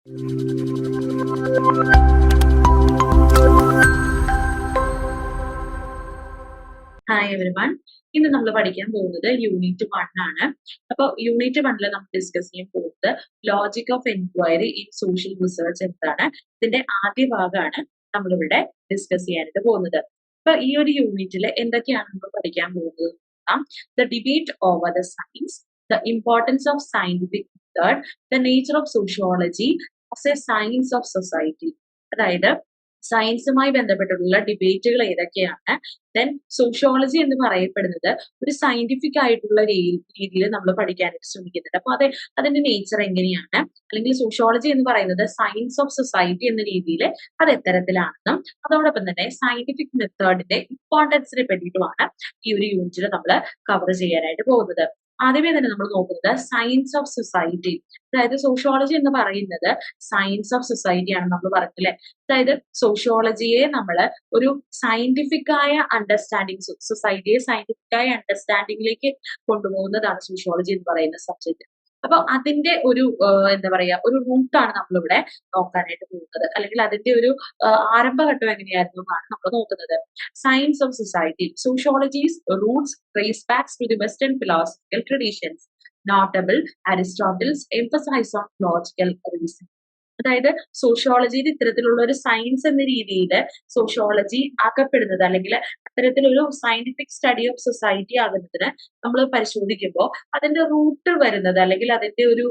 Hi everyone ഇന്ന് നമ്മൾ പഠിക്കാൻ പോകുന്നത് യൂണിറ്റ് വൺ ആണ്. അപ്പൊ യൂണിറ്റ് വണ്ണിൽ നമ്മൾ ഡിസ്കസ് ചെയ്യാൻ പോകുന്നത് logic of enquiry in social research എന്താണ്. ഇതിന്റെ ആദ്യ ഭാഗമാണ് നമ്മളിവിടെ ഡിസ്കസ് ചെയ്യാനായിട്ട് പോകുന്നത്. അപ്പൊ ഈ ഒരു യൂണിറ്റിൽ എന്തൊക്കെയാണ് നമ്മൾ പഠിക്കാൻ പോകുന്നത്? The debate over the science the importance of scientific method the nature of sociology as a science of society അതായത് സയൻസുമായി ബന്ധപ്പെട്ടിട്ടുള്ള ഡിബേറ്റുകൾ ഏതൊക്കെയാണ്? ദെൻ സോഷ്യോളജി എന്ന് പറയപ്പെടുന്നത് ഒരു സയന്റിഫിക് ആയിട്ടുള്ള രീതിയിൽ നമ്മൾ പഠിക്കാനായിട്ട് ശ്രമിക്കുന്നുണ്ട്. അപ്പൊ അതെ അതിന്റെ നേച്ചർ എങ്ങനെയാണ്? അല്ലെങ്കിൽ സോഷ്യോളജി എന്ന് പറയുന്നത് സയൻസ് ഓഫ് സൊസൈറ്റി എന്ന രീതിയിൽ അത് എത്തരത്തിലാണെന്നും അതോടൊപ്പം തന്നെ സയന്റിഫിക് മെത്തേഡിന്റെ ഇമ്പോർട്ടൻസിനെ പറ്റിയിട്ടുമാണ് ഈ ഒരു യൂണിറ്റിൽ നമ്മൾ കവർ ചെയ്യാനായിട്ട് പോകുന്നത്. ആദ്യമേ തന്നെ നമ്മൾ നോക്കുന്നത് സയൻസ് ഓഫ് സൊസൈറ്റി അതായത് സോഷ്യോളജി എന്ന് പറയുന്നത് സയൻസ് ഓഫ് സൊസൈറ്റി ആണ് നമ്മൾ പറഞ്ഞില്ലേ അതായത് സോഷ്യോളജിയെ നമ്മൾ ഒരു സയന്റിഫിക് ആയ അണ്ടർസ്റ്റാൻഡിങ് സൊസൈറ്റിയെ സയന്റിഫിക് ആയ അണ്ടർസ്റ്റാൻഡിങ്ങിലേക്ക് കൊണ്ടുപോകുന്നതാണ് സോഷ്യോളജി എന്ന് പറയുന്ന സബ്ജക്ട് അപ്പൊ അതിന്റെ ഒരു എന്താ പറയാ ഒരു റൂട്ടാണ് നമ്മളിവിടെ നോക്കാനായിട്ട് പോകുന്നത്. അല്ലെങ്കിൽ അതിന്റെ ഒരു ആരംഭഘട്ടം എങ്ങനെയായിരുന്നു എന്നാണ് നമ്മൾ നോക്കുന്നത്. Science of society sociology's roots trace backs to the western philosophical traditions notable Aristotle's emphasise on logical reason അതായത് സോഷ്യോളജിയിൽ ഇത്തരത്തിലുള്ള ഒരു സയൻസ് എന്ന രീതിയിൽ സോഷ്യോളജി ആക്കപ്പെടുന്നത് അല്ലെങ്കിൽ അത്തരത്തിലൊരു സയന്റിഫിക് സ്റ്റഡി ഓഫ് സൊസൈറ്റി ആകുന്നതിന് നമ്മൾ പരിശോധിക്കുമ്പോൾ അതിന്റെ റൂട്ട് വരുന്നത് അല്ലെങ്കിൽ അതിന്റെ ഒരു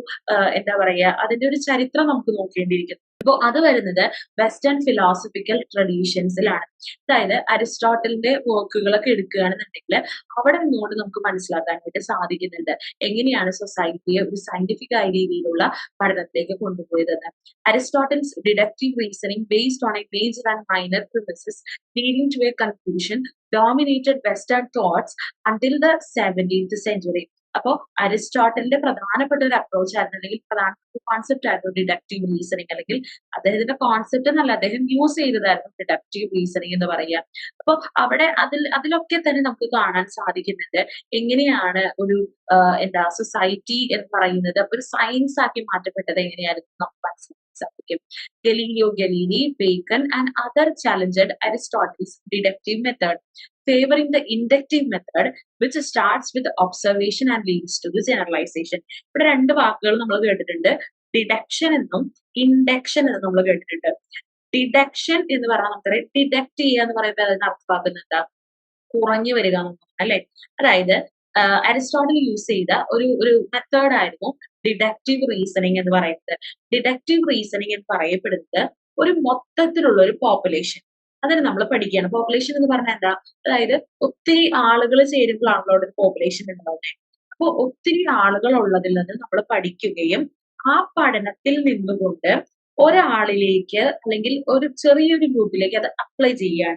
എന്താ പറയുക അതിന്റെ ഒരു ചരിത്രം നമുക്ക് നോക്കേണ്ടിയിരിക്കുന്നു. അപ്പോൾ അത് വരുന്നത് വെസ്റ്റേൺ ഫിലോസഫിക്കൽ ട്രഡീഷൻസിലാണ് അതായത് അരിസ്റ്റോട്ടലിന്റെ വർക്കുകളൊക്കെ എടുക്കുകയാണെന്നുണ്ടെങ്കിൽ അവിടെ നിന്നുകൊണ്ട് നമുക്ക് മനസ്സിലാക്കാൻ വേണ്ടി സാധിക്കുന്നുണ്ട്. എങ്ങനെയാണ് സൊസൈറ്റിയെ ഒരു സയന്റിഫിക് ആയ രീതിയിലുള്ള പഠനത്തിലേക്ക് കൊണ്ടുപോയതെന്ന്. Aristotle's deductive reasoning based on a major and minor premises leading to a conclusion dominated western thoughts until the seventeenth century അപ്പോൾ അരിസ്റ്റോട്ടലിന്റെ പ്രധാനപ്പെട്ട ഒരു അപ്രോച്ച് ആയിരുന്നു. അല്ലെങ്കിൽ പ്രധാനപ്പെട്ട കോൺസെപ്റ്റ് ആയിരുന്നു ഡിഡക്റ്റീവ് റീസണിങ് അല്ലെങ്കിൽ അദ്ദേഹത്തിന്റെ കോൺസെപ്റ്റ് എന്നല്ല അദ്ദേഹം യൂസ് ചെയ്തതായിരുന്നു ഡിഡക്റ്റീവ് റീസണിങ് എന്ന് പറയുക. അപ്പോൾ അവിടെ അതിൽ അതിലൊക്കെ തന്നെ നമുക്ക് കാണാൻ സാധിക്കുന്നുണ്ട് എങ്ങനെയാണ് ഒരു എന്താ സൊസൈറ്റി എന്ന് പറയുന്നത് ഒരു സയൻസ് ആക്കി മാറ്റപ്പെട്ടത് എങ്ങനെയായിരുന്നു നമുക്ക് മനസ്സിലാക്കാൻ സാധിക്കും. Galileo Galilei Bacon and other challenged Aristotle's deductive method favoring the inductive method which starts with observation and leads to the generalisation ഇവിടെ രണ്ട് വാക്കുകൾ നമ്മൾ കേട്ടിട്ടുണ്ട്. ഡിഡക്ഷൻ എന്നും ഇൻഡക്ഷൻ എന്നും നമ്മൾ കേട്ടിട്ടുണ്ട്. ഡിഡക്ഷൻ എന്ന് പറഞ്ഞാൽ നമുക്കറിയാം ഡിഡക്ട് ചെയ്യുക എന്ന് പറയുമ്പോൾ അതിന് അർത്ഥമാക്കുന്നത് എന്താ? കുറഞ്ഞു വരിക അല്ലെ? അതായത് അരിസ്റ്റോട്ടിൽ യൂസ് ചെയ്ത ഒരു ഒരു മെത്തേഡ് ആയിരുന്നു ഡിഡക്റ്റീവ് റീസണിങ് എന്ന് പറയുന്നത്. ഡിഡക്റ്റീവ് റീസണിങ് എന്ന് പറയപ്പെടുന്നത് ഒരു മൊത്തത്തിലുള്ള ഒരു പോപ്പുലേഷൻ അതിന് നമ്മൾ പഠിക്കുകയാണ് പോപ്പുലേഷൻ എന്ന് പറഞ്ഞാൽ എന്താ? അതായത് ഒത്തിരി ആളുകൾ ചേരുമ്പോഴാണല്ലോ ഒരു പോപ്പുലേഷൻ ഉണ്ടാവുന്നത് അപ്പോൾ ഒത്തിരി ആളുകൾ ഉള്ളതിൽ നിന്ന് നമ്മൾ പഠിക്കുകയും ആ പഠനത്തിൽ നിന്നുകൊണ്ട് ഒരാളിലേക്ക് അല്ലെങ്കിൽ ഒരു ചെറിയൊരു ഗ്രൂപ്പിലേക്ക് അത് അപ്ലൈ ചെയ്യാൻ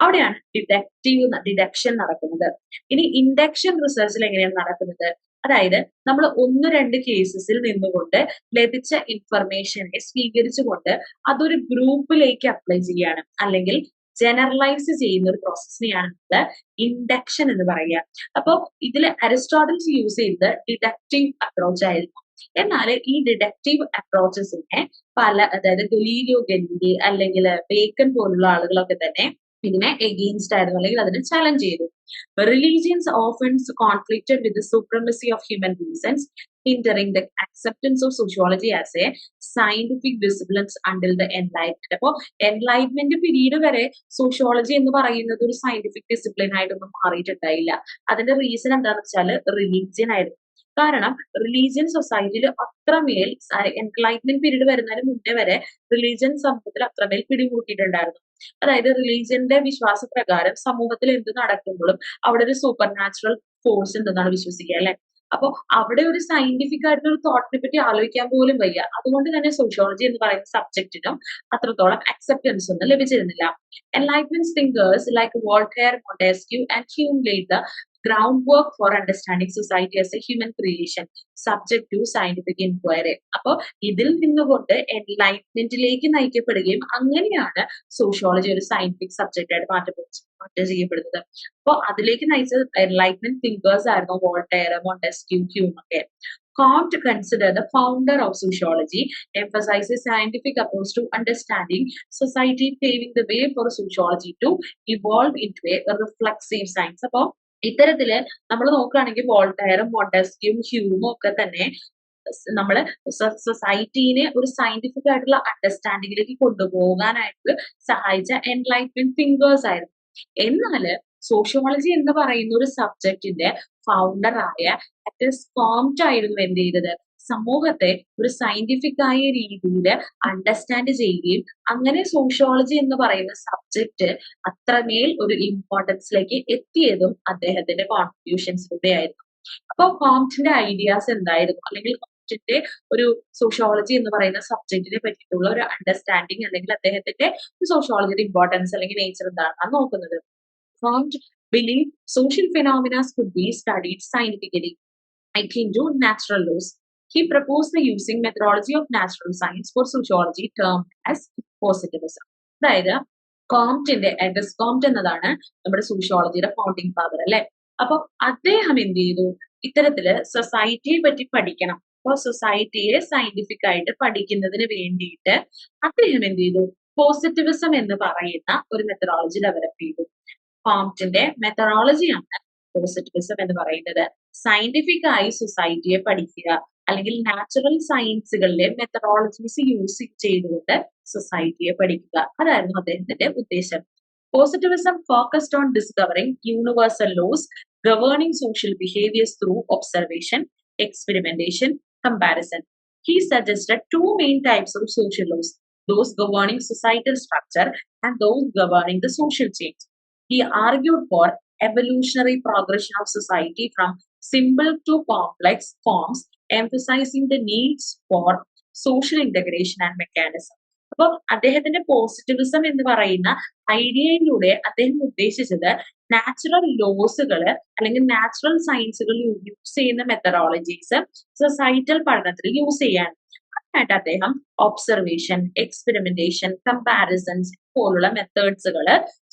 അവിടെയാണ് ഡിഡക്റ്റീവ് ഡിഡക്ഷൻ നടക്കുന്നത്. ഇനി ഇൻഡക്ഷൻ റിസർച്ചിൽ എങ്ങനെയാണ് നടക്കുന്നത്? അതായത് നമ്മൾ ഒന്ന് രണ്ട് കേസസിൽ നിന്നുകൊണ്ട് ലഭിച്ച ഇൻഫർമേഷനെ സ്വീകരിച്ചുകൊണ്ട് അതൊരു ഗ്രൂപ്പിലേക്ക് അപ്ലൈ ചെയ്യാണ് അല്ലെങ്കിൽ ജനറലൈസ് ചെയ്യുന്ന ഒരു പ്രോസസ്സിനെയാണ് നമ്മൾ ഇൻഡക്ഷൻ എന്ന് പറയുക. അപ്പോൾ ഇതിൽ അരിസ്റ്റോട്ടൽസ് യൂസ് ചെയ്തത് ഡിഡക്റ്റീവ് അപ്രോച്ച് ആയിരുന്നു. എന്നാൽ ഈ ഡിഡക്റ്റീവ് അപ്രോച്ചസിനെ പല അതായത് ഗലീലിയോ ഗലീലി അല്ലെങ്കിൽ ബേക്കൻ പോലുള്ള ആളുകളൊക്കെ തന്നെ ഇതിനെ എഗെയിൻസ്റ്റ് ആയിരുന്നു അല്ലെങ്കിൽ അതിനെ ചലഞ്ച് ചെയ്തു. Religions offence conflicted with supremacy of human reasons hindering the acceptance of sociology as a scientific disciplines until the enlightenment അപ്പോൾ എൻലൈറ്റ്മെന്റ് പിരീഡ് വരെ സോഷ്യോളജി എന്ന് പറയുന്നത് ഒരു സയന്റിഫിക് ഡിസിപ്ലിൻ ആയിട്ടൊന്നും മാറിയിട്ടുണ്ടായില്ല. അതിന്റെ റീസൺ എന്താണെന്ന് വെച്ചാൽ റിലീജിയൻ ആയിരുന്നു. കാരണം റിലീജിയൻ സൊസൈറ്റിയിൽ അത്രമേൽ എൻലൈറ്റ്മെന്റ് പീരീഡ് വരുന്നതിന് മുന്നേ വരെ റിലീജിയൻ സമൂഹത്തിൽ അത്രമേൽ പിടികൂട്ടിയിട്ടുണ്ടായിരുന്നു. അതായത് റിലീജിയന്റെ വിശ്വാസപ്രകാരം സമൂഹത്തിൽ എന്ത് നടക്കുമ്പോഴും അവിടെ ഒരു സൂപ്പർ നാച്ചുറൽ ഫോഴ്സ് ഉണ്ടെന്നാണ് വിശ്വസിക്കുക അല്ലെ? അപ്പോൾ അവിടെ ഒരു സയന്റിഫിക് ആയിട്ടുള്ള ഒരു തോട്ടിനെ പറ്റി ആലോചിക്കാൻ പോലും വയ്യ. അതുകൊണ്ട് തന്നെ സോഷ്യോളജി എന്ന് പറയുന്ന സബ്ജക്റ്റിനും അത്രത്തോളം അക്സെപ്റ്റൻസ് ഒന്നും ലഭിച്ചിരുന്നില്ല. Enlightenment thinkers like Voltaire Montesquieu and Hume lead ground work for understanding society as a human creation to to scientific enquiry അപ്പോൾ ഇതിൽ നിന്നുകൊണ്ട് എൻലൈറ്റ്മെന്റിലേക്ക് നയിക്കപ്പെടുകയും അങ്ങനെയാണ് സോഷ്യോളജി ഒരു സയന്റിഫിക് സബ്ജക്റ്റ് ആയിട്ട് മാറ്റപ്പെടുന്നത് മാറ്റം ചെയ്യപ്പെടുന്നത്. അപ്പോൾ അതിലേക്ക് നയിച്ച എൻലൈറ്റ്മെന്റ് തിങ്കേഴ്സ് ആയിരുന്നു വോൾട്ടയർ മൊണ്ടസ്ക്യൂ ക്യൂം ഒക്കെ. Comte considered the founder of sociology, emphasizes scientific approach to understanding society, paving the way for sociology to evolve into a reflexive science. അപ്പോൾ ഇത്തരത്തിൽ നമ്മൾ നോക്കുകയാണെങ്കിൽ വോൾട്ടയറും മോണ്ടസ്ക്യൂം ഹ്യൂമും ഒക്കെ തന്നെ നമ്മൾ സൊസൈറ്റീനെ ഒരു സയന്റിഫിക് ആയിട്ടുള്ള അണ്ടർസ്റ്റാൻഡിങ്ങിലേക്ക് കൊണ്ടുപോകാനായിട്ട് സഹായിച്ച എൻലൈറ്റ്മെന്റ് തിങ്കേഴ്സ് ആയിരുന്നു. എന്നാൽ സോഷ്യോളജി എന്ന് പറയുന്ന ഒരു സബ്ജക്റ്റിന്റെ ഫൗണ്ടറായ കോംറ്റ് ആയിരുന്നു എന്ത് ചെയ്തത്? സമൂഹത്തെ ഒരു സയന്റിഫിക് ആയ രീതിയിൽ അണ്ടർസ്റ്റാൻഡ് ചെയ്യുകയും അങ്ങനെ സോഷ്യോളജി എന്ന് പറയുന്ന സബ്ജക്റ്റ് അത്രമേൽ ഒരു ഇമ്പോർട്ടൻസിലേക്ക് എത്തിയതും അദ്ദേഹത്തിന്റെ കോൺട്രിബ്യൂഷൻസിലൂടെ ആയിരുന്നു അപ്പൊ കോംപ്റ്റിന്റെ ഐഡിയാസ് എന്തായിരുന്നു? അല്ലെങ്കിൽ കോംപ്റ്റിന്റെ ഒരു സോഷ്യോളജി എന്ന് പറയുന്ന സബ്ജക്റ്റിനെ പറ്റിയിട്ടുള്ള ഒരു അണ്ടർസ്റ്റാൻഡിങ് അല്ലെങ്കിൽ അദ്ദേഹത്തിന്റെ സോഷ്യോളജിയുടെ ഇമ്പോർട്ടൻസ് അല്ലെങ്കിൽ നേച്ചർ എന്താണെന്നാണ് നോക്കുന്നത്. Believe social phenomenas could be studied scientifically I akin to natural laws. He proposed the using methodology of natural science for sociology termed as positivism. അതായത് കോംറ്റിന്റെ എഗസ് കോംപ്റ്റ് എന്നതാണ് നമ്മുടെ സോഷ്യോളജിയുടെ ഫൗണ്ടിങ് ഫാദർ അല്ലെ? അപ്പൊ അദ്ദേഹം എന്ത് ചെയ്തു? ഇത്തരത്തിൽ സൊസൈറ്റിയെ പറ്റി പഠിക്കണം. അപ്പൊ സൊസൈറ്റിയെ സയന്റിഫിക് ആയിട്ട് പഠിക്കുന്നതിന് വേണ്ടിയിട്ട് അദ്ദേഹം എന്ത് ചെയ്തു? പോസിറ്റിവിസം എന്ന് പറയുന്ന ഒരു മെത്തഡോളജി ഡെവലപ്പ് ചെയ്തു. കോംപ്റ്റിന്റെ മെത്തഡോളജിയാണ് പോസിറ്റിവിസം എന്ന് പറയുന്നത്. സയന്റിഫിക് ആയി സൊസൈറ്റിയെ പഠിക്കുക. അല്ലെങ്കിൽ നാച്ചുറൽ സയൻസുകളിലെ മെത്തഡോളജീസ് യൂസ് ചെയ്തുകൊണ്ട് സൊസൈറ്റിയെ പഠിക്കുക. അതായിരുന്നു അദ്ദേഹത്തിന്റെ ഉദ്ദേശം. Positivism focused on discovering universal laws governing social behaviours through observation experimentation comparison he suggested two main types of social laws those governing societal structure and those governing the social change He argued for evolutionary progression of society from simple to complex forms, emphasizing the needs for social integration and mechanism. അപ്പോൾ അദ്ദേഹത്തിന്റെ positivism എന്ന് പറയുന്ന ഐഡിയയിലൂടെ അദ്ദേഹം ഉദ്ദേശിച്ചത് natural ലോസുകൾ അല്ലെങ്കിൽ natural സയൻസുകൾ use ചെയ്യുന്ന മെത്തഡോളജീസ് സൊസൈറ്റൽ പഠനത്തിൽ യൂസ് ചെയ്യാൻ ആയിട്ട് അദ്ദേഹം ഒബ്സർവേഷൻ എക്സ്പെരിമെന്റേഷൻ കമ്പാരിസൺസ് പോലുള്ള മെത്തേഡ്സുകൾ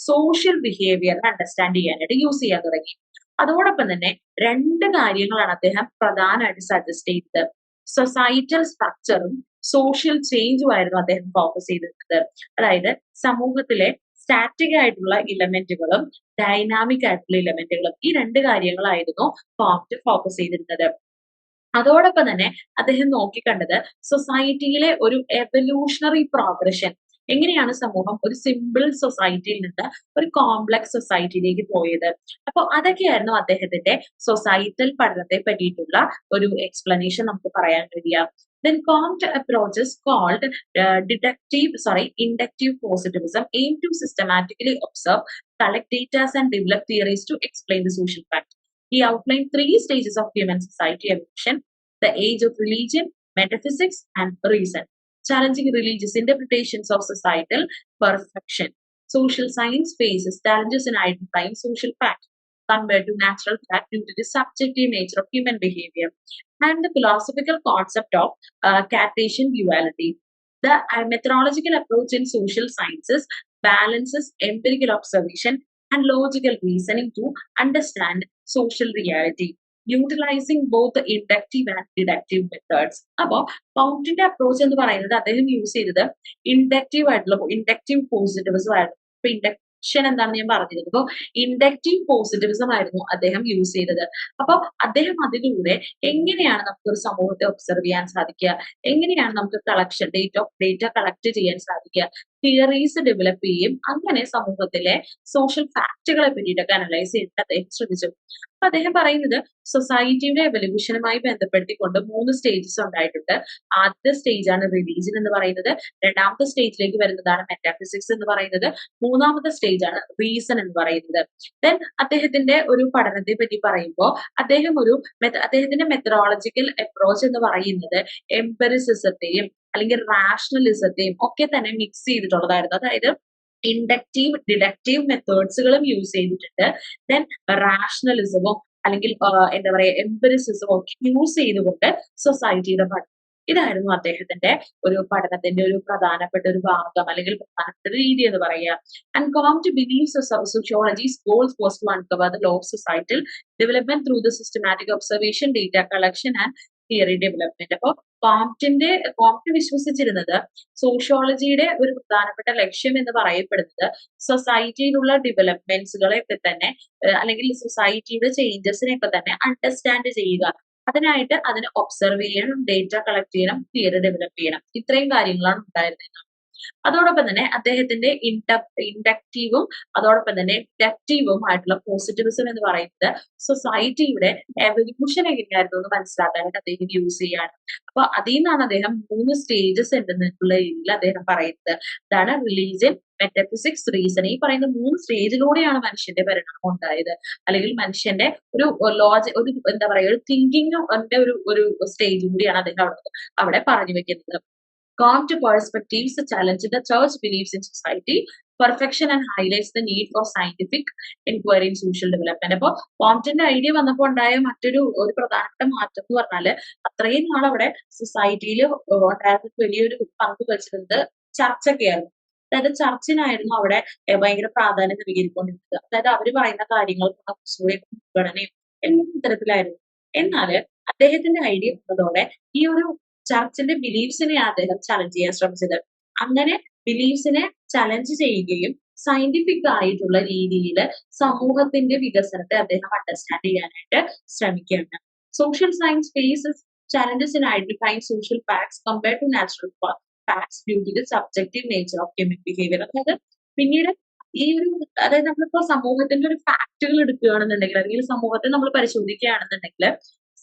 സോഷ്യൽ ബിഹേവിയർ അണ്ടർസ്റ്റാൻഡ് ചെയ്യാനായിട്ട് യൂസ് ചെയ്യാൻ തുടങ്ങി അതോടൊപ്പം തന്നെ രണ്ട് കാര്യങ്ങളാണ് അദ്ദേഹം പ്രധാനമായിട്ട് സജസ്റ്റ് ചെയ്തത്. സൊസൈറ്റൽ സ്ട്രക്ചറും സോഷ്യൽ ചേഞ്ചും ആയിരുന്നു അദ്ദേഹം ഫോക്കസ് ചെയ്തിരുന്നത്. അതായത് സമൂഹത്തിലെ സ്റ്റാറ്റിക് ആയിട്ടുള്ള ഇലമെന്റുകളും ഡൈനാമിക് ആയിട്ടുള്ള ഇലമെന്റുകളും ഈ രണ്ട് കാര്യങ്ങളായിരുന്നു ഫോക്ട് ഫോക്കസ് ചെയ്തിരുന്നത്. അതോടൊപ്പം തന്നെ അദ്ദേഹം നോക്കിക്കണ്ടത് സൊസൈറ്റിയിലെ ഒരു എവല്യൂഷണറി പ്രോഗ്രഷൻ എങ്ങനെയാണ് സമൂഹം ഒരു സിമ്പിൾ സൊസൈറ്റിയിൽ നിന്ന് ഒരു കോംപ്ലക്സ് സൊസൈറ്റിയിലേക്ക് പോയത്? അപ്പൊ അതൊക്കെയായിരുന്നു അദ്ദേഹത്തിന്റെ സൊസൈറ്റൽ പഠനത്തെ പറ്റിയിട്ടുള്ള ഒരു എക്സ്പ്ലനേഷൻ നമുക്ക് പറയാൻ കഴിയുക then Comte approaches called deductive sorry inductive positivism aim to systematically observe collect datas and develop theories to explain the social fact ഈ outline three stages of human society evolution the age of religion metaphysics and reason challenging religious interpretations of societal perfection. Social science faces challenges in identifying social fact compared to natural fact due to the subjective nature of human behavior and the philosophical concept of uh, Cartesian duality. The uh, methodological approach in social sciences balances empirical observation and logical reasoning to understand social reality. Utilising both inductive and deductive methods അപ്പോൾ പൗണ്ടിന്റെ approach എന്ന് പറയുന്നത് അദ്ദേഹം use ചെയ്തത് inductive ആയിട്ടുള്ള inductive positivism ആയിരുന്നു. ഇപ്പൊ induction എന്താണെന്ന് ഞാൻ പറഞ്ഞിരുന്നത് അപ്പോൾ ഇൻഡക്റ്റീവ് പോസിറ്റിവിസം ആയിരുന്നു അദ്ദേഹം യൂസ് ചെയ്തത്. അപ്പോൾ അദ്ദേഹം അതിലൂടെ എങ്ങനെയാണ് നമുക്ക് ഒരു സമൂഹത്തെ ഒബ്സർവ് ചെയ്യാൻ സാധിക്കുക? എങ്ങനെയാണ് നമുക്ക് collection date of data collect ചെയ്യാൻ സാധിക്കുക? തിയറീസ് ഡെവലപ്പ് ചെയ്യും. അങ്ങനെ സമൂഹത്തിലെ സോഷ്യൽ ഫാക്റ്റുകളെ പറ്റിയിട്ടൊക്കെ അനലൈസ് ചെയ്തിട്ട് അദ്ദേഹം ശ്രമിച്ചു. അപ്പൊ അദ്ദേഹം പറയുന്നത് സൊസൈറ്റിയുടെ എവല്യൂഷനുമായി ബന്ധപ്പെടുത്തിക്കൊണ്ട് മൂന്ന് സ്റ്റേജസ് ഉണ്ടായിട്ടുണ്ട്. ആദ്യത്തെ സ്റ്റേജ് ആണ് റിലീജിയൻ എന്ന് പറയുന്നത്. രണ്ടാമത്തെ സ്റ്റേജിലേക്ക് വരുന്നതാണ് മെറ്റാഫിസിക്സ് എന്ന് പറയുന്നത്. മൂന്നാമത്തെ സ്റ്റേജ് ആണ് റീസൺ എന്ന് പറയുന്നത്. ദെൻ അദ്ദേഹത്തിന്റെ ഒരു പഠനത്തെ പറ്റി പറയുമ്പോൾ അദ്ദേഹം ഒരു അദ്ദേഹത്തിന്റെ മെത്തഡോളജിക്കൽ അപ്രോച്ച് എന്ന് പറയുന്നത് എംപെറിസിസത്തെയും അല്ലെങ്കിൽ റാഷണലിസത്തെയും ഒക്കെ തന്നെ മിക്സ് ചെയ്തിട്ടുള്ളതായിരുന്നു. അതായത് ഇൻഡക്റ്റീവ് ഡിഡക്റ്റീവ് മെത്തേഡ്സുകളും യൂസ് ചെയ്തിട്ടുണ്ട്. ദെൻ റാഷണലിസമോ അല്ലെങ്കിൽ എന്താ പറയുക എംപരിസിസമോ ഒക്കെ യൂസ് ചെയ്തുകൊണ്ട് സൊസൈറ്റിയുടെ പഠനം. ഇതായിരുന്നു അദ്ദേഹത്തിന്റെ ഒരു പഠനത്തിന്റെ ഒരു പ്രധാനപ്പെട്ട ഒരു ഭാഗം അല്ലെങ്കിൽ പ്രധാനപ്പെട്ട ഒരു രീതി എന്ന് പറയുക. And Comte believes uncover the law of societal development through the systematic observation data collection and theory development അപ്പോൾ കോംപ്റ്റിന്റെ കോംപ്റ്റ് വിശ്വസിച്ചിരുന്നത് സോഷ്യോളജിയുടെ ഒരു പ്രധാനപ്പെട്ട ലക്ഷ്യം എന്ന് പറയപ്പെടുന്നത് സൊസൈറ്റിയിലുള്ള ഡെവലപ്മെന്റ്സുകളെ ഒക്കെ തന്നെ അല്ലെങ്കിൽ സൊസൈറ്റിയുടെ ചേഞ്ചസിനെ ഒക്കെ തന്നെ അണ്ടർസ്റ്റാൻഡ് ചെയ്യുക. അതിനായിട്ട് അതിനെ ഒബ്സർവ് ചെയ്യണം ഡേറ്റ കളക്ട് ചെയ്യണം തിയറി ഡെവലപ്പ് ചെയ്യണം. ഇത്രയും കാര്യങ്ങളാണ് ഉണ്ടായിരുന്നത്. അതോടൊപ്പം തന്നെ അദ്ദേഹത്തിന്റെ ഇൻഡ ഇൻഡക്റ്റീവും അതോടൊപ്പം തന്നെ ഡക്റ്റീവും ആയിട്ടുള്ള പോസിറ്റിവിസം എന്ന് പറയുന്നത് സൊസൈറ്റിയുടെ എവല്യൂഷൻ എങ്ങനെയായിരുന്നു എന്ന് മനസ്സിലാക്കാനായിട്ട് അദ്ദേഹം യൂസ് ചെയ്യാണ് അപ്പൊ അതിൽ നിന്നാണ് അദ്ദേഹം മൂന്ന് സ്റ്റേജസ് ഉണ്ടെന്നുള്ള രീതിയിൽ അദ്ദേഹം പറയുന്നത്. അതാണ് റിലീജിയൻ മെറ്റഫിസിക്സ് റീസൺ ഈ പറയുന്ന മൂന്ന് സ്റ്റേജിലൂടെയാണ് മനുഷ്യന്റെ പരിണാമം ഉണ്ടായത്. അല്ലെങ്കിൽ മനുഷ്യന്റെ ഒരു ലോജി ഒരു എന്താ പറയുക ഒരു തിങ്കിങ് ഒരു ഒരു സ്റ്റേജ് കൂടിയാണ് അദ്ദേഹം അവിടെ അവിടെ പറഞ്ഞു വെക്കുന്നത്. Come to perspectives the challenge the church believes in society perfection and highlights the need for scientific inquiry in social development. അപ്പോൾ കോംറ്റിന്റെ ഐഡിയ വന്നപ്പോൾ ഉണ്ടായ മറ്റൊരു ഒരു പ്രധാനപ്പെട്ട മാറ്റം എന്ന് പറഞ്ഞാൽ അത്രയും നാൾ അവിടെ സൊസൈറ്റിയിൽ ഉണ്ടായിരുന്ന വലിയൊരു പങ്ക് വഹിച്ചിരുന്നത് ചർച്ചൊക്കെയായിരുന്നു അതായത് ചർച്ചിനായിരുന്നു അവിടെ ഭയങ്കര പ്രാധാന്യം നൽകിക്കൊണ്ടിരുന്നത്. അതായത് അവർ പറയുന്ന കാര്യങ്ങൾ കുറച്ചുകൂടി മുൻഗണനയും എല്ലാ തരത്തിലായിരുന്നു എന്നാൽ അദ്ദേഹത്തിന്റെ ഐഡിയ വന്നതോടെ ഈ ഒരു ചർച്ചിന്റെ ബിലീഫ്സിനെ അദ്ദേഹം ചലഞ്ച് ചെയ്യാൻ ശ്രമിച്ചത്. അങ്ങനെ ബിലീഫ്സിനെ ചലഞ്ച് ചെയ്യുകയും സയന്റിഫിക് ആയിട്ടുള്ള രീതിയിൽ സമൂഹത്തിന്റെ വികസനത്തെ അദ്ദേഹം അണ്ടർസ്റ്റാൻഡ് ചെയ്യാനായിട്ട് ശ്രമിക്കുകയാണ്. Social science faces challenges in identifying social facts compare to natural facts due to the subjective nature of human behaviour അതായത് പിന്നീട് ഈ ഒരു അതായത് നമ്മളിപ്പോ സമൂഹത്തിന്റെ ഒരു ഫാക്ടുകൾ എടുക്കുകയാണെന്നുണ്ടെങ്കിൽ അല്ലെങ്കിൽ സമൂഹത്തെ നമ്മൾ പരിശോധിക്കുകയാണെന്നുണ്ടെങ്കിൽ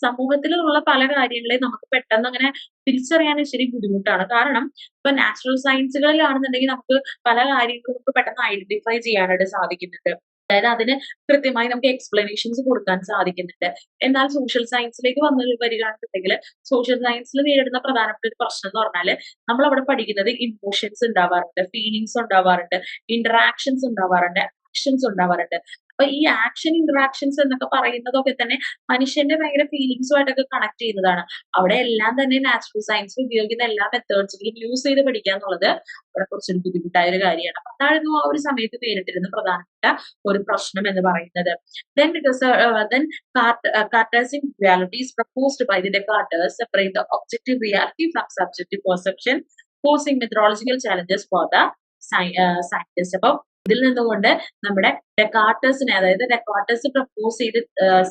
സമൂഹത്തിലുള്ള പല കാര്യങ്ങളെയും നമുക്ക് പെട്ടെന്ന് അങ്ങനെ തിരിച്ചറിയാൻ ശരി ബുദ്ധിമുട്ടാണ്. കാരണം ഇപ്പൊ നാച്ചുറൽ സയൻസുകളിലാണെന്നുണ്ടെങ്കിൽ നമുക്ക് പല കാര്യങ്ങളും നമുക്ക് പെട്ടെന്ന് ഐഡന്റിഫൈ ചെയ്യാനായിട്ട് സാധിക്കുന്നുണ്ട്. അതായത് അതിന് കൃത്യമായി നമുക്ക് എക്സ്പ്ലനേഷൻസ് കൊടുക്കാൻ സാധിക്കുന്നുണ്ട്. എന്നാൽ സോഷ്യൽ സയൻസിലേക്ക് വന്നു വരികയാണെന്നുണ്ടെങ്കിൽ സോഷ്യൽ സയൻസിൽ നേരിടുന്ന പ്രധാനപ്പെട്ട ഒരു പ്രശ്നം എന്ന് പറഞ്ഞാൽ നമ്മൾ അവിടെ പഠിക്കുന്നത് ഇമോഷൻസ് ഉണ്ടാവാറുണ്ട്. ഫീലിങ്സ് ഉണ്ടാവാറുണ്ട്. ഇന്ററാക്ഷൻസ് ഉണ്ടാവാറുണ്ട്. ആക്ഷൻസ് ഉണ്ടാവാറുണ്ട്. അപ്പൊ ഈ ആക്ഷൻ ഇന്ററാക്ഷൻസ് എന്നൊക്കെ പറയുന്നതൊക്കെ തന്നെ മനുഷ്യന്റെ ഭയങ്കര ഫീലിങ്സുമായിട്ടൊക്കെ കണക്ട് ചെയ്യുന്നതാണ്. അവിടെ എല്ലാം തന്നെ നാച്ചുറൽ സയൻസ് ഉപയോഗിക്കുന്ന എല്ലാ മെത്തേഡ്സുകളും യൂസ് ചെയ്ത് പഠിക്കുക എന്നുള്ളത് അവിടെ കുറച്ചൊരു ബുദ്ധിമുട്ടായ കാര്യമാണ്. അപ്പൊ അതായിരുന്നു ആ ഒരു സമയത്ത് നേരിട്ടിരുന്ന പ്രധാനപ്പെട്ട ഒരു പ്രശ്നം എന്ന് പറയുന്നത്. Then because uh, uh, then uh, Cartesian reality is proposed by the Descartes separate the objective reality from subjective perception posing methodological challenges for the sci- uh, ഇതിൽ നിന്നുകൊണ്ട് നമ്മുടെ ഡെക്കാർട്ടേഴ്സിനെ അതായത് ഡെക്കാർട്ടേഴ്സ് പ്രപ്പോസ് ചെയ്ത്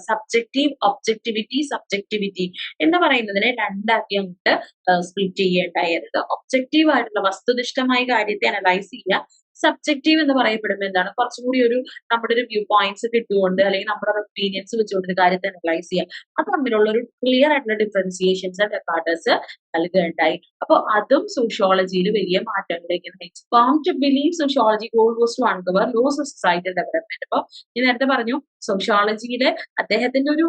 സബ്ജക്റ്റീവ് ഒബ്ജക്ടിവിറ്റി സബ്ജക്ടിവിറ്റി എന്ന് പറയുന്നതിനെ രണ്ടാക്കി അങ്ങോട്ട് സ്പ്ലിറ്റ് ചെയ്യേണ്ടായത് ഒബ്ജക്റ്റീവ് ആയിട്ടുള്ള വസ്തുനിഷ്ഠമായ കാര്യത്തെ അനലൈസ് ചെയ്യുക സബ്ജക്റ്റീവ് എന്ന് പറയപ്പെടുമ്പോൾ എന്താണ്? കുറച്ചും കൂടി ഒരു നമ്മുടെ ഒരു വ്യൂ പോയിന്റ്സ് കിട്ടുകൊണ്ട് അല്ലെങ്കിൽ നമ്മുടെ ഒപ്പീനിയൻസ് വെച്ചുകൊണ്ട് ഒരു കാര്യത്തെ അനലൈസ് ചെയ്യാം അത് തമ്മിലുള്ള ഒരു ക്ലിയർ ആയിട്ടുള്ള ഡിഫറൻസിയേഷൻസ് ഡെക്കാർട്ടേഴ്സ് നൽകുകയുണ്ടായി അപ്പൊ അതും സോഷ്യോളജിയിൽ വലിയ മാറ്റങ്ങളിലേക്ക് നയിച്ചു form to believe sociology goal was to uncover laws of societal development അപ്പൊ ഞാൻ നേരത്തെ പറഞ്ഞു സോഷ്യോളജിയിലെ അദ്ദേഹത്തിന്റെ ഒരു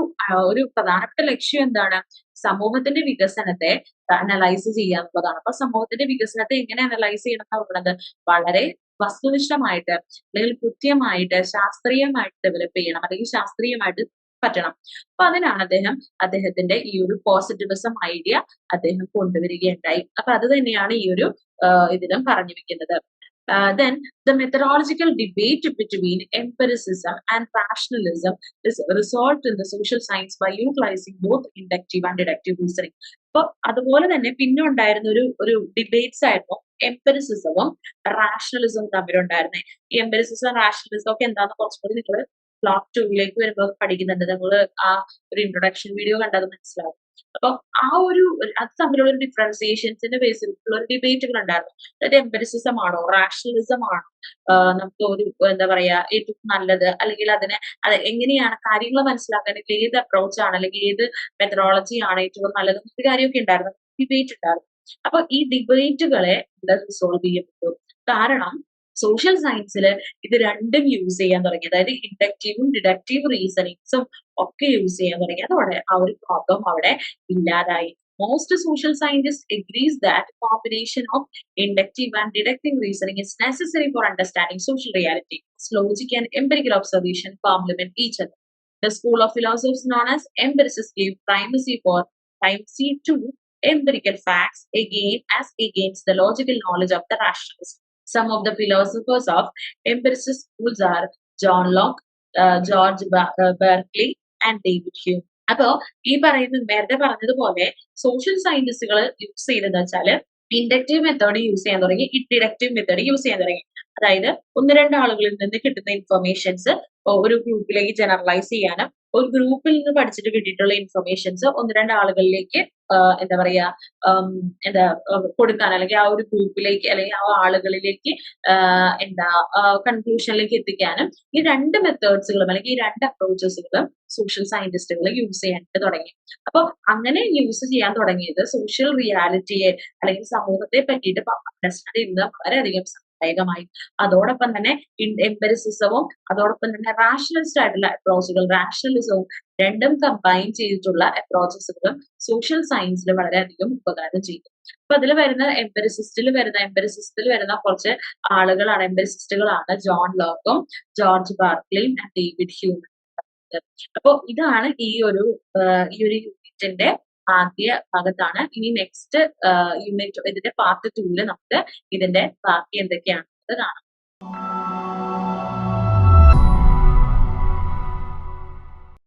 ഒരു പ്രധാനപ്പെട്ട ലക്ഷ്യം എന്താണ്? സമൂഹത്തിന്റെ വികസനത്തെ അനലൈസ് ചെയ്യുക എന്നുള്ളതാണ്. അപ്പൊ സമൂഹത്തിന്റെ വികസനത്തെ എങ്ങനെ അനലൈസ് ചെയ്യണം എന്ന് പറയുന്നത് വളരെ വസ്തുനിഷ്ഠമായിട്ട് അല്ലെങ്കിൽ കൃത്യമായിട്ട് ശാസ്ത്രീയമായിട്ട് ഡെവലപ്പ് ചെയ്യണം. അല്ലെങ്കിൽ ശാസ്ത്രീയമായിട്ട് പറ്റണം. അപ്പൊ അതിനാണ് അദ്ദേഹം അദ്ദേഹത്തിന്റെ ഈ ഒരു പോസിറ്റിവിസം ഐഡിയ അദ്ദേഹം കൊണ്ടുവരികയുണ്ടായി. അപ്പൊ അത് തന്നെയാണ് ഈ ഒരു ഇതിലും പറഞ്ഞു വെക്കുന്നത്. Then the methodological debate between empiricism and rationalism is resolved in the social science by utilizing both inductive and deductive reasoning. അപ്പൊ അതുപോലെ തന്നെ പിന്നെ ഉണ്ടായിരുന്ന ഒരു ഒരു ഡിബേറ്റ്സ് ആയിരുന്നു എംപെറിസിസവും റാഷണലിസവും തമ്മിലുണ്ടായിരുന്നത് ഈ എംപെറിസിസം റാഷണലിസം ഒക്കെ എന്താണെന്ന് കുറച്ചുകൂടി നിങ്ങൾ ക്ലാസ് ടൂവിലേക്ക് വരുമ്പോൾ പഠിക്കുന്നുണ്ട്. നിങ്ങൾ ആ ഒരു ഇൻട്രൊഡക്ഷൻ വീഡിയോ കണ്ടത് മനസ്സിലാവും. അപ്പൊ ആ ഒരു അത് തമ്മിലുള്ള ഒരു ഡിഫറൻസിയേഷൻസിന്റെ ബേസിലുള്ള ഒരു ഡിബേറ്റുകൾ ഉണ്ടായിരുന്നു. അതായത് എംപെറിസിസം ആണോ റാഷണലിസം ആണോ നമുക്ക് ഒരു എന്താ പറയാ ഏറ്റവും നല്ലത് അല്ലെങ്കിൽ അതിനെ അത് എങ്ങനെയാണ് കാര്യങ്ങൾ മനസ്സിലാക്കാൻ ഏത് അപ്രോച്ച് ആണ് അല്ലെങ്കിൽ ഏത് മെത്തഡോളജി ആണ് ഏറ്റവും നല്ലത് എന്നൊരു കാര്യമൊക്കെ ഉണ്ടായിരുന്നു. ഡിബേറ്റ് ഉണ്ടായിരുന്നു. അപ്പൊ ഈ ഡിബേറ്റുകളെ എന്താ റിസോൾവ് ചെയ്യപ്പെട്ടു. കാരണം സോഷ്യൽ സയൻസിൽ ഇത് രണ്ടും യൂസ് ചെയ്യാൻ തുടങ്ങി അതായത് ഇൻഡക്റ്റീവും ഡിഡക്റ്റീവ് റീസണിങ്സും ഒക്കെ യൂസ് ചെയ്യാൻ തുടങ്ങി അതോടെ ആ ഒരു പ്രോബ്ലം അവിടെ ഇല്ലാതായി most social scientists agrees that combination of inductive and deductive reasoning is necessary for understanding social reality. Logic and empirical observation complement each other. The school of philosophers known as empiricists gave primacy for primacy to empirical facts again as against the logical knowledge of the rationalists. Some of the philosophers of empiricist schools are John George Ba- uh, Berkeley, and David Hume. അപ്പോ ഈ പറയുന്ന നേരത്തെ പറഞ്ഞതുപോലെ social സയന്റിസ്റ്റുകൾ use ചെയ്തതെന്ന് വെച്ചാൽ inductive method use ചെയ്യാൻ തുടങ്ങി deductive method use ചെയ്യാൻ തുടങ്ങി അതായത് ഒന്ന് രണ്ട് ആളുകളിൽ നിന്ന് കിട്ടുന്ന ഇൻഫർമേഷൻസ് ഒരു ഗ്രൂപ്പിലേക്ക് ജനറലൈസ് ചെയ്യാനും ഒരു ഗ്രൂപ്പിൽ നിന്ന് പഠിച്ചിട്ട് കിട്ടിയിട്ടുള്ള ഇൻഫർമേഷൻസ് ഒന്ന് രണ്ട് ആളുകളിലേക്ക് എന്താ പറയാ എന്താ കൊടുക്കാൻ അല്ലെങ്കിൽ ആ ഒരു ഗ്രൂപ്പിലേക്ക് അല്ലെങ്കിൽ ആ ആളുകളിലേക്ക് എന്താ കൺക്ലൂഷനിലേക്ക് എത്തിക്കാനും ഈ രണ്ട് മെത്തേഡ്സുകളും അല്ലെങ്കിൽ ഈ രണ്ട് അപ്രോച്ചസുകളും സോഷ്യൽ സയന്റിസ്റ്റുകൾ യൂസ് ചെയ്യാനായിട്ട് തുടങ്ങി. അപ്പൊ അങ്ങനെ യൂസ് ചെയ്യാൻ തുടങ്ങിയത് സോഷ്യൽ റിയാലിറ്റിയെ അല്ലെങ്കിൽ സമൂഹത്തെ പറ്റിയിട്ട് അണ്ടർസ്റ്റാൻഡ് ചെയ്യുന്നത് വളരെയധികം സഹായകമായി അതോടൊപ്പം തന്നെ എംപെരിസിസവും അതോടൊപ്പം തന്നെ റാഷണലിസ്റ്റ് ആയിട്ടുള്ള അപ്രോച്ചുകൾ റാഷണലിസവും രണ്ടും കമ്പൈൻ ചെയ്തിട്ടുള്ള അപ്രോച്ചസുകളും സോഷ്യൽ സയൻസിൽ വളരെയധികം ഉപകാരം ചെയ്തു അപ്പൊ അതിൽ വരുന്ന എംപെരിസിസ്റ്റിൽ വരുന്ന എംപെരിസിസ്റ്റിൽ വരുന്ന കുറച്ച് ആളുകളാണ് എംപെരിസിസ്റ്റുകളാണ് ജോൺ ലോക്കും ജോർജ് ബാർക്ലിയും ഡേവിഡ് ഹ്യൂമൻ അപ്പൊ ഇതാണ് ഈ ഒരു ഈ ഒരു യൂണിറ്റിന്റെ ആദ്യ ഭാഗത്താണ്. ഇനി നെക്സ്റ്റ് യൂണിറ്റ് ഇതിന്റെ പാർട്ട് ടൂൽ നമുക്ക് ഇതിന്റെ ബാക്കി എന്തൊക്കെയാണ്? കാണാം.